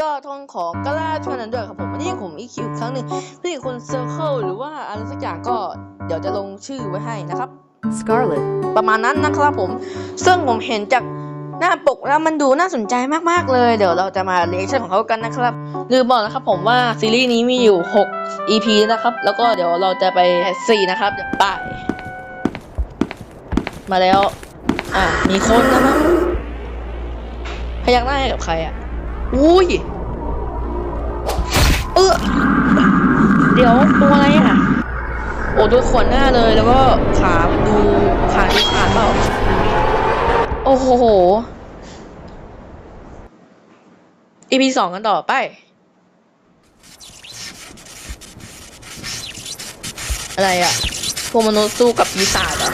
ก็ทองของกล้าช่วยนั้นด้วยครับผมวันนี้ผมอีกคิวครั้งหนึ่งที่คุณเซอร์เคิลหรือว่าอะไรสักอย่างก็เดี๋ยวจะลงชื่อไว้ให้นะครับ Scarlet, ประมาณนั้นนะครับผม ซึ่งผมเห็นจากหน้าปกแล้วมันดูน่าสนใจมากๆเลย เดี๋ยวเราจะมาเรียกชั่นของเขากันนะครับลืมบอกนะครับผมว่าซีรีส์นี้มีอยู่ 6 EP นะครับ แล้วก็เดี๋ยวเราจะไป 4 นะครับเดี๋ยวไปมาแล้ว อะ มีคนนะมั้งพยักหน้าให้กับใครอะ อุ้ย เออเดี๋ยวตัวอะไรอะ โอ้ดูขวนหน้าเลยแล้วก็ขามันดูขาดูขาดเปล่า โอ้โห EP สองกันต่อไป อะไรอะพวกมนุษย์สู้กับปีศาจเหรอะ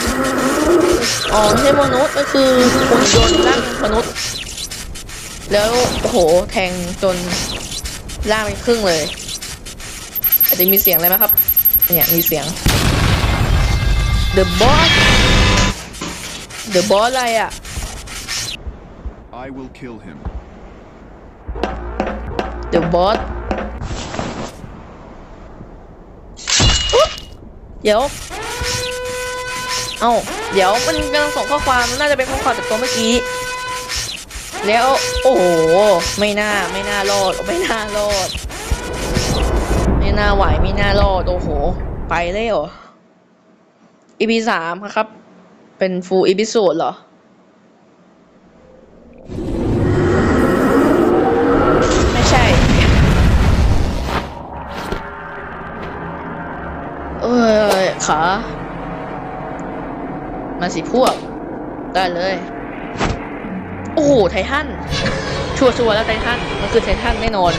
อ๋อไม่ใช่มนุษย์ก็คือหุ่นยนต์ร่างมนุษย์ แล้วโอ้โหแทงจนร่างเป็นครึ่งเลย อาจจะมีเสียงอะไรไหมครับ เนี่ยมีเสียง The Boss The Boss อะไรอะ I will kill him. The Boss อุ๊ยเดี๋ยว เอ้า เดี๋ยวมันกำลังส่งข้อความ น่าจะเป็นข้อความจากตัวเมื่อกี้ แล้วโอ้โหไม่น่าไม่น่ารอดไม่น่ารอดไม่น่าไหวไม่น่ารอดโอ้โห ไปเลยเหรอ EP สามครับ เป็น full episode เหรอไม่ใช่ เอ้ยขามาสิพวก ได้เลย โอ้โหไททันชัวร์ๆแล้วไททันมันคือไททันแน่นอน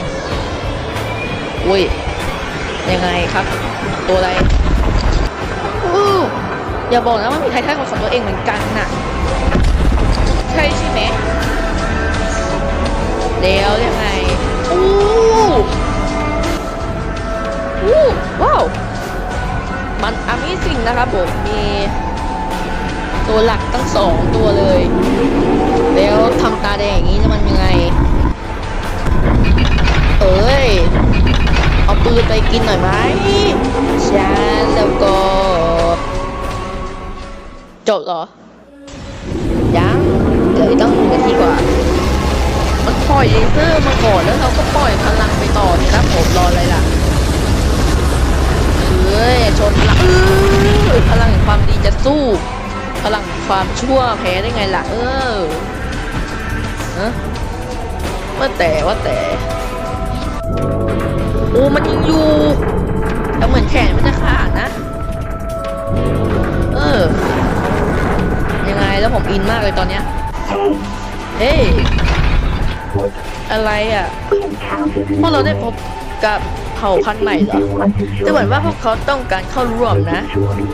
อุ้ย ยังไงครับ ตัวอะไรอู้อย่าบอกนะว่ามีไททันของตัวเองเหมือนกันน่ะ ใช่ใช่ไหมแล้วยังไงอู้อู้ว้าว มัน Amazing นะครับผม มีตัวหลักตั้งสองตัวเลย กินหน่อยไหมฉันแล้วก็จบเหรอ ยังเหลืออีกตั้งหนึ่งนทีกว่า มันปล่อยเลเซอร์มาก่อนแล้วเราก็ปล่อยพลังไปต่อนี่ครับผมรออะไรล่ะเอ้ยชนพลังเออพลังแห่งความดีจะสู้ พลังแห่งความชั่วแพ้ได้ไงล่ะ เออฮะว่าแต่ว่าแต่ อ้มันยังอยู่แต่เหมือนแขนมันจะขาดนะ เออ ยังไงแล้วผมอินมากเลยตอนเนี้ย เฮ้ย อะไรอะ พวกเราได้พบกับเผ่าพันธุ์ใหม่เหรอแต่เหมือนว่าพวกเขาต้องการเข้าร่วมนะ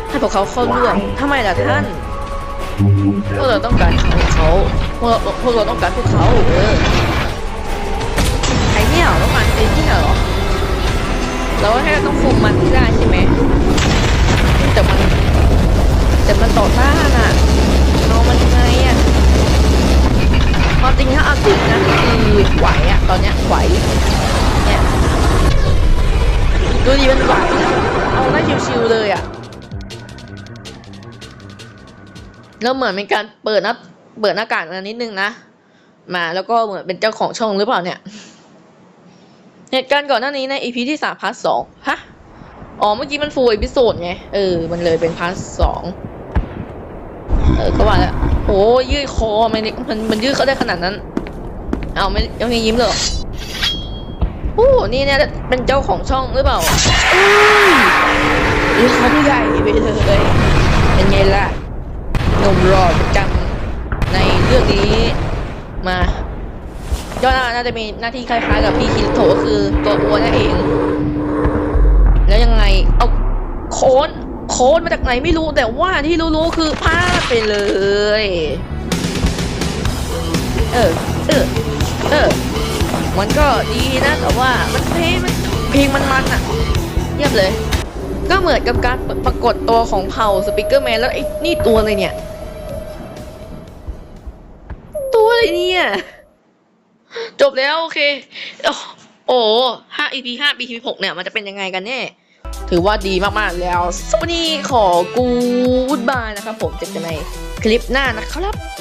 ให้พวกเขาเข้าร่วมทำไมล่ะท่าน พวกเราต้องการเขาเขาพวกเราพวกเราต้องการพวกเขาเออไอเนี่ยต้องการไอเนี่ยเหรอ เราแค่ต้องคุมมันได้ใช่ไหมแต่มันแต่มันต่อต้านอะเอามันยังไงอะความจริงถ้าเอาจริงนะคือไหวอะตอนเนี้ยไหวเนี่ยดูดีมันไหวเอาได้ชิวๆเลยอะแล้วเหมือนเป็นการเปิดหน้าเปิดหน้ากากมานิดนึงนะมาแล้วก็เหมือนเป็นเจ้าของช่องหรือเปล่าเนี่ย เหตุการณ์ก่อนหน้านี้ใน EP ที่สามพาร์ทสองฮะ อ๋อ เมื่อกี้มันฟูลอีพิโซดไง เออ มันเลยเป็นพาร์ทสองเออ ก็ว่าแล้วโอ้ยืดคอมันมันมันยืดเขาได้ขนาดนั้น เอาไม่ยังไม่ยิ้มเลยหรอโอ้นี่เนี่ยเป็นเจ้าของช่องหรือเปล่าอุ้ยเขาใหญ่ไปเลย เป็นไงล่ะหนุ่มรอประจำในเรื่องนี้มา ยอดน่าจะมีหน้าที่คล้ายๆ กับพี่คิริโตะก็คือตัวอ้วนนั่นเอง แล้วยังไงเอาโค้ดโค้ดมาจากไหนไม่รู้แต่ว่าที่รู้ๆคือพลาดไปเลย เออเออเออมันก็ดีนะแต่ว่ามันเพลงมันเพลงมันมันอะเยียบเลย ก็เหมือนกับการปรากฏตัวของเผ่าสปิเกอร์แมนแล้วไอ้นี่ตัวอะไรเนี่ย ตัวอะไรเนี่ย จบแล้วโอเคโอ้โอ้ห้า EP ห้า EP หกเนี่ย มันจะเป็นยังไงกันแน่ ถือว่าดีมากๆแล้วสวัสดีขอกูดบายนะครับผมเจอกันในคลิปหน้านะครับ